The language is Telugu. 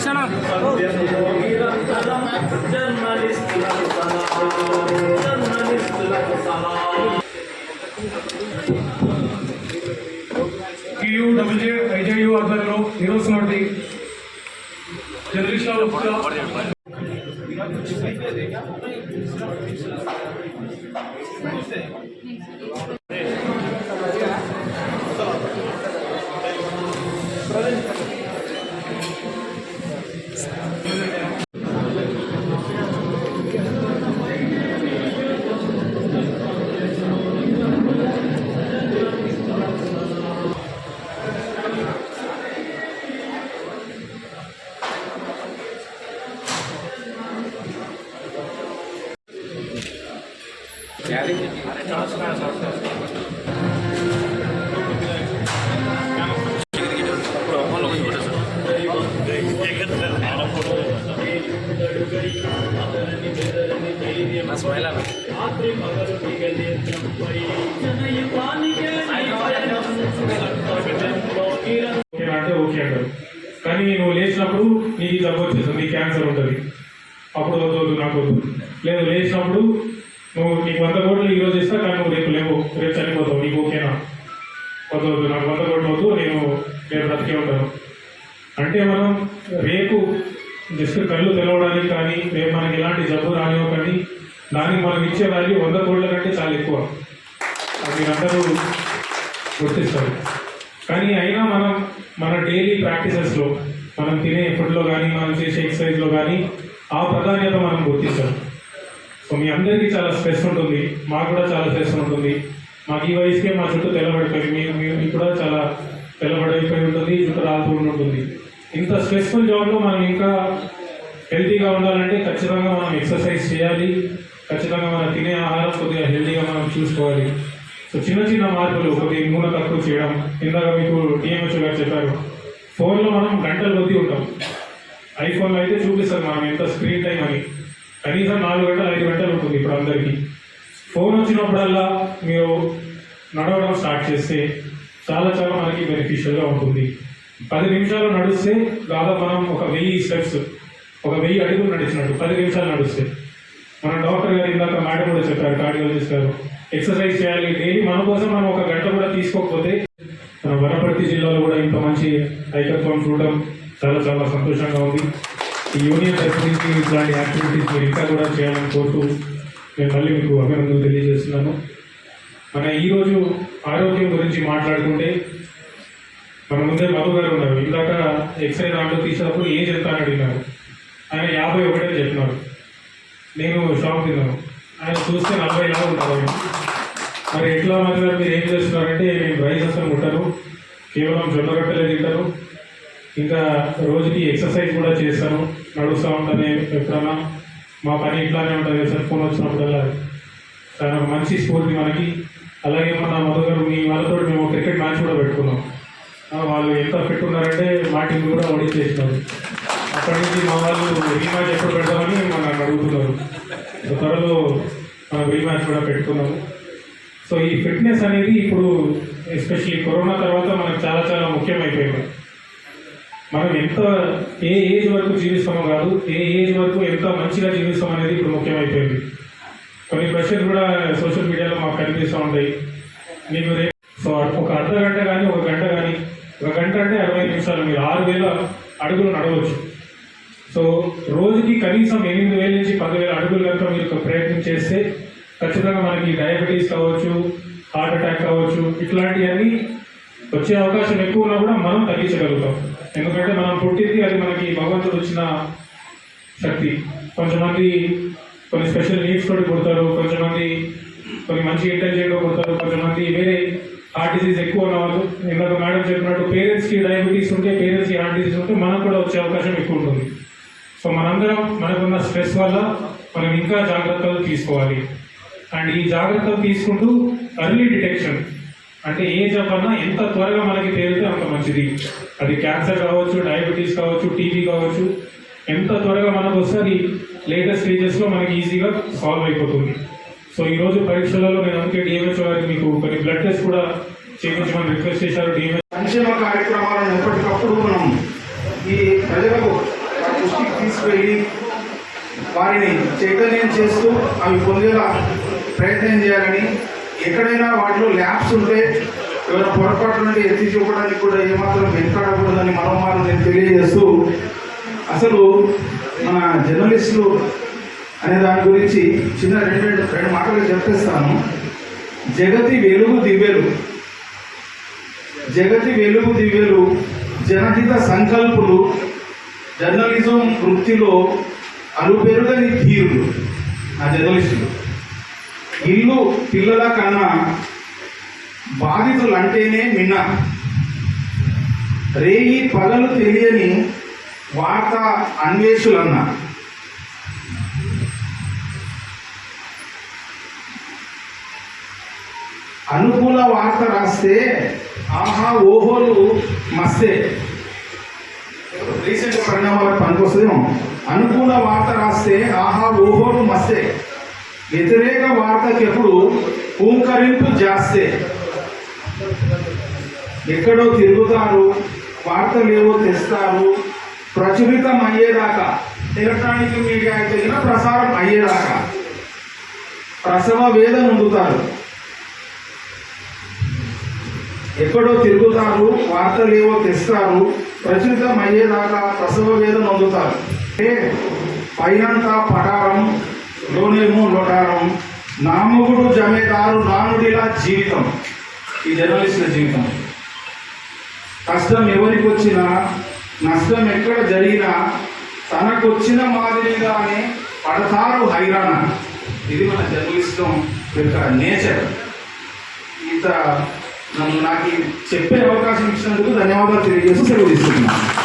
తినేసానా కియు డబ్ల్యూజే ఐజేయు ఆధ్వర్యంలో నిర్వహిస్తున్నటువంటి జర్నలిస్టుల అంటే ఓకే అంటారు కానీ నువ్వు లేచినప్పుడు నీకు జబ్బు వచ్చేస్తుంది నీకు క్యాన్సర్ ఉంటుంది. అప్పుడు వద్దు నాకు వద్దు. లేదు లేచినప్పుడు నువ్వు నీకు వంద కోట్లు ఈరోజు ఇస్తా రేపు చనిపోతావు నీకు ఓకేనా? వద్దు వద్దు నాకు వంద కోట్లు వద్దు నేను నేను బ్రతికే ఉంటాను అంటే మనం రేపు జస్ట్ కళ్ళు తెలవడానికి కానీ రేపు మనకి ఎలాంటి జబ్బు రానివ్వకండి. దానికి మనం ఇచ్చే వాల్యూ వంద కోట్ల కంటే చాలా ఎక్కువ. అది అందరూ గుర్తిస్తారు. కానీ అయినా మనం మన డైలీ ప్రాక్టీసెస్లో మనం తినే ఫుడ్లో కానీ మనం చేసే ఎక్సర్సైజ్లో కానీ ఆ ప్రాధాన్యత మనం గుర్తిస్తాం. సో మీ అందరికీ చాలా స్ట్రెస్ ఉంటుంది. మాకు కూడా చాలా స్ట్రెస్ ఉంటుంది. మాకు ఈ వయసుకే మా చుట్టూ తెల్లబడిపోయి మీరు మీరు కూడా చాలా తెల్లబడైపోయి ఉంటుంది చుట్టూ రాలుతూ ఉంటుంది. ఇంత స్ట్రెస్ఫుల్ జాబ్లో మనం ఇంకా హెల్తీగా ఉండాలంటే ఖచ్చితంగా మనం ఎక్సర్సైజ్ చేయాలి. ఖచ్చితంగా మనం తినే ఆహారం కొద్దిగా హెల్తీగా మనం చూసుకోవాలి. సో చిన్న చిన్న మార్పులు కొద్దిగా మూల తక్కువ చేయడం. ఇందాక మీకు డిఎంహెచ్ఓ గారు చెప్పారు. ఫోన్లో మనం గంటలు కొద్దీ ఉంటాం. ఐఫోన్లో అయితే చూపిస్తారు మనం ఎంత స్క్రీన్ టైం అని. కనీసం నాలుగు గంటలు ఐదు గంటలు ఉంటుంది ఇప్పుడు అందరికీ. ఫోన్ వచ్చినప్పుడల్లా మీరు నడవడం స్టార్ట్ చేస్తే చాలా చాలా మనకి బెనిఫిషియల్గా ఉంటుంది. పది నిమిషాలు నడిస్తే దాదాపు మనం ఒక వెయ్యి స్టెప్స్ ఒక వెయ్యి అడుగులు నడిచినట్టు పది నిమిషాలు నడిస్తే. మన డాక్టర్ గారు ఇందాక మేడం కూడా చెప్పారు కార్డియాలజిస్ట్ గారు ఎక్సర్సైజ్ చేయాలి డైలీ మన కోసం మనం ఒక గంట కూడా తీసుకోకపోతే మన వనపర్తి జిల్లాలో కూడా ఇంత మంచి ఐకత్వం చూడడం చాలా చాలా సంతోషంగా ఉంది. ఈ యూనియన్ ప్రతినిధి ఇట్లాంటి యాక్టివిటీస్ మీరు ఇంకా కూడా చేయాలని కోరుతూ నేను మళ్ళీ మీకు అభినందనలు తెలియజేస్తున్నాను. మన ఈరోజు ఆరోగ్యం గురించి మాట్లాడుకుంటే మన ముందే మధు గారు ఉన్నారు. ఇందాక ఎక్స్రే దాంట్లో తీసినప్పుడు ఏజ్ ఎంత అని అడిగినారు. ఆయన యాభై ఒకటే చెప్పినారు. నేను షాక్ తిన్నాను. ఆయన చూస్తే నలభై ఎలా ఉంటారు మరి ఎట్లా మధు మీరు ఏం చేస్తున్నారంటే మేము రైస్ అసలు ఉంటారు కేవలం జొన్న రొట్టెలే తింటారు ఇంకా రోజుకి ఎక్సర్సైజ్ కూడా చేస్తాను నడుస్తూ ఉంటాను ఎప్పుడన్నా. మా పని ఇట్లానే ఉంటుంది సార్ ఫోన్ వచ్చినప్పుడల్లా. చాలా మంచి స్ఫూర్తి మనకి. అలాగే మన మధు గారు మీ వాళ్ళతో మేము క్రికెట్ మ్యాచ్ కూడా పెట్టుకున్నాం. వాళ్ళు ఎంత ఫిట్ ఉన్నారంటే మా టీం కూడా ఓడించేసినారు అక్కడి నుంచి మా వాళ్ళు రీమ్యాచ్ ఎప్పుడు పెడతామని మనం అడుగుతున్నారు. త్వరలో మనం రీమ్యాచ్ కూడా పెట్టుకున్నాము. సో ఈ ఫిట్నెస్ అనేది ఇప్పుడు ఎస్పెషల్లీ కరోనా తర్వాత మనకు చాలా చాలా ముఖ్యమైపోయింది. మనం ఎంత ఏ ఏజ్ వరకు జీవిస్తామో కాదు ఏ ఏజ్ వరకు ఎంత మంచిగా జీవిస్తాం అనేది ఇప్పుడు ముఖ్యమైపోయింది. కొన్ని క్వశ్చన్స్ కూడా సోషల్ మీడియాలో మాకు కనిపిస్తూ ఉంటాయి. మీకు సో ఒక అర్ధ గంట కానీ ఒక గంట కానీ ఒక గంట అంటే అరవై నిమిషాలు మీరు ఆరు వేల అడుగులు నడవచ్చు. సో రోజుకి కనీసం ఎనిమిది వేల నుంచి పదివేల అడుగులు కనుక మీరు ప్రయత్నం చేస్తే ఖచ్చితంగా మనకి డయాబెటీస్ కావచ్చు హార్ట్ అటాక్ కావచ్చు ఇట్లాంటివన్నీ వచ్చే అవకాశం ఎక్కువ ఉన్నా కూడా మనం తగ్గించగలుగుతాం. ఎందుకంటే మనం పుట్టింది అది మనకి భగవంతుడు వచ్చిన శక్తి. కొంతమంది కొన్ని స్పెషల్ నీడ్స్ తోటి పుడతారు కొంతమంది కొన్ని మంచి ఇంటెలిజెంట్గా పుడతారు కొంతమంది వేరే హార్ట్ డిసీజ్ ఎక్కువ ఉన్న వాళ్ళు. ఇందాక మేడం చెప్పినట్టు పేరెంట్స్కి డయాబెటీస్ ఉంటే పేరెంట్స్కి హార్ట్ డిసీజ్ ఉంటే మనకు కూడా వచ్చే అవకాశం ఎక్కువ ఉంటుంది. సో మనందరం మనకున్న స్ట్రెస్ వల్ల మనం ఇంకా జాగ్రత్తలు తీసుకోవాలి. అండ్ ఈ జాగ్రత్తలు తీసుకుంటూ అర్లీ డిటెక్షన్ అంటే ఏ జబ్బన్నా ఎంత త్వరగా మనకి తేలితే అంత మంచిది. అది క్యాన్సర్ కావచ్చు డయాబెటీస్ కావచ్చు టీబీ కావచ్చు ఎంత త్వరగా మనకు వస్తే అది లేటెస్ట్ స్టేజెస్లో మనకి ఈజీగా సాల్వ్ అయిపోతుంది. సో ఈరోజు పరీక్షలలో నేను అందుకే డిఎంహెచ్ఓ వారికి మీకు కొన్ని బ్లడ్ టెస్ట్ కూడా చేయించమని రిక్వెస్ట్ చేశారు. డిఎంహెచ్ సంక్షేమ కార్యక్రమాలను ఎప్పటికప్పుడు మనం ఈ ప్రజలకు దృష్టికి తీసుకువెళ్ళి వారిని చైతన్యం చేస్తూ అవి పొందేలా ప్రయత్నం చేయాలని ఎక్కడైనా వాటిలో ల్యాబ్స్ ఉంటే ఎవరైనా పొరపాటు నుండి ఎత్తి చూపడానికి కూడా ఏమాత్రం వెనుకాడకూడదని మనోమాలు నేను తెలియజేస్తూ అసలు మన జర్నలిస్టులు అనే దాని గురించి చిన్న రెండు రెండు రెండు మాటలు చెప్పేస్తాను. జగతి వెలుగు దివ్యలు. జగతి వెలుగు దివ్యలు జనహిత సంకల్పులు జర్నలిజం వృత్తిలో అలుపెరుగని తీరులు ఆ జర్నలిస్టులు. ఇల్లు పిల్లల కన్నా బాధితులు అంటేనే మిన్న రేయి పగలు తెలియని వార్త అన్వేషులన్న. అనుకూల వార్త రాస్తే ఆహా ఓహోలు మస్తే. రీసెంట్ పరిణామాలకు పనికొస్తుందేమో. అనుకూల వార్త రాస్తే ఆహా ఓహోలు మస్తే. వ్యతిరేక వార్తకి ఎప్పుడు పూంకరింపు జాస్తే ఎక్కడో తిరుగుతారు వార్తలేవో తెస్తారు ప్రచురితం అయ్యేదాకా ఎలక్ట్రానిక్ మీడియా తగిన ప్రసారం అయ్యేదాకా ప్రసవ వేదన ఉండుతారు. ఎక్కడో తిరుగుతారు వార్తలేవో తెస్తారు ప్రచురితం అయ్యేదాకా ప్రసవ వేదన పొందుతారు అంటే పైనంతా పటారం లోనేమో లోటారం. నామగుడు జమేదారు నానుడిలా జీవితం. ఈ జర్నలిస్టుల జీవితం. కష్టం ఎవరికి వచ్చినా నష్టం ఎక్కడ జరిగినా తనకొచ్చిన మాదిరిగానే పడతారు హైరాణ. ఇది మన జర్నలిస్టం యొక్క నేచర్. ఇంత నన్ను నాకు చెప్పే అవకాశం ఇచ్చినందుకు ధన్యవాదాలు తెలియజేసి సెలవు తీసుకున్నాను